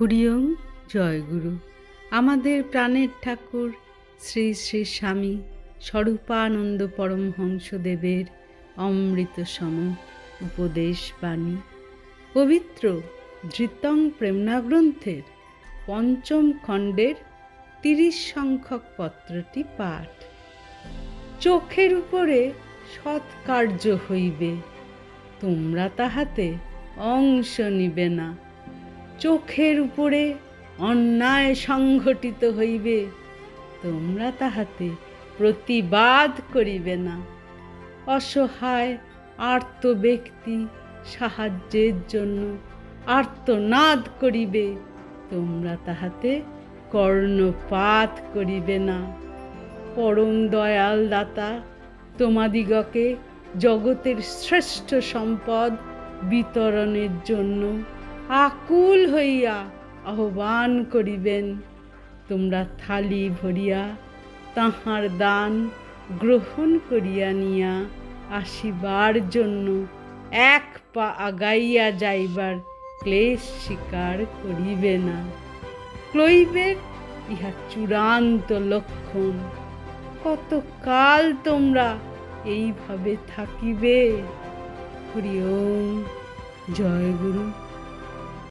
হরিওম জয়গুরু। আমাদের প্রাণের ঠাকুর শ্রী শ্রী স্বামী স্বরূপানন্দ পরমহংসদেবের অমৃত সম উপদেশ বাণী। পবিত্র ধৃতং প্রেমনা গ্রন্থের পঞ্চম খণ্ডের তিরিশ সংখ্যক পত্রটি পাঠ। চোখের উপরে সৎকার্য হইবে, তোমরা তাহাতে অংশ নিবে না। চোখের উপরে অন্যায় সংঘটিত হইবে, তোমরা তাহাতে প্রতিবাদ করিবে না। অসহায় আর্ত ব্যক্তি সাহায্যের জন্য আর্তনাদ করিবে, তোমরা তাহাতে কর্ণপাত করিবে না। পরম দয়াল দাতা, তোমাদিগকে জগতের শ্রেষ্ঠ সম্পদ বিতরণের জন্য আকুল হইয়া আহ্বান করিবেন। তোমরা থালি ভরিয়া তাহার দান গ্রহণ করিয়া নিয়া আসিবার জন্য এক পা আগাইয়া যাইবার ক্লেশ স্বীকার করিবে না। ক্লৈবের ইহা চূড়ান্ত লক্ষণ। কতকাল তোমরা এইভাবে থাকিবে? হরি ওম। জয় গুরু।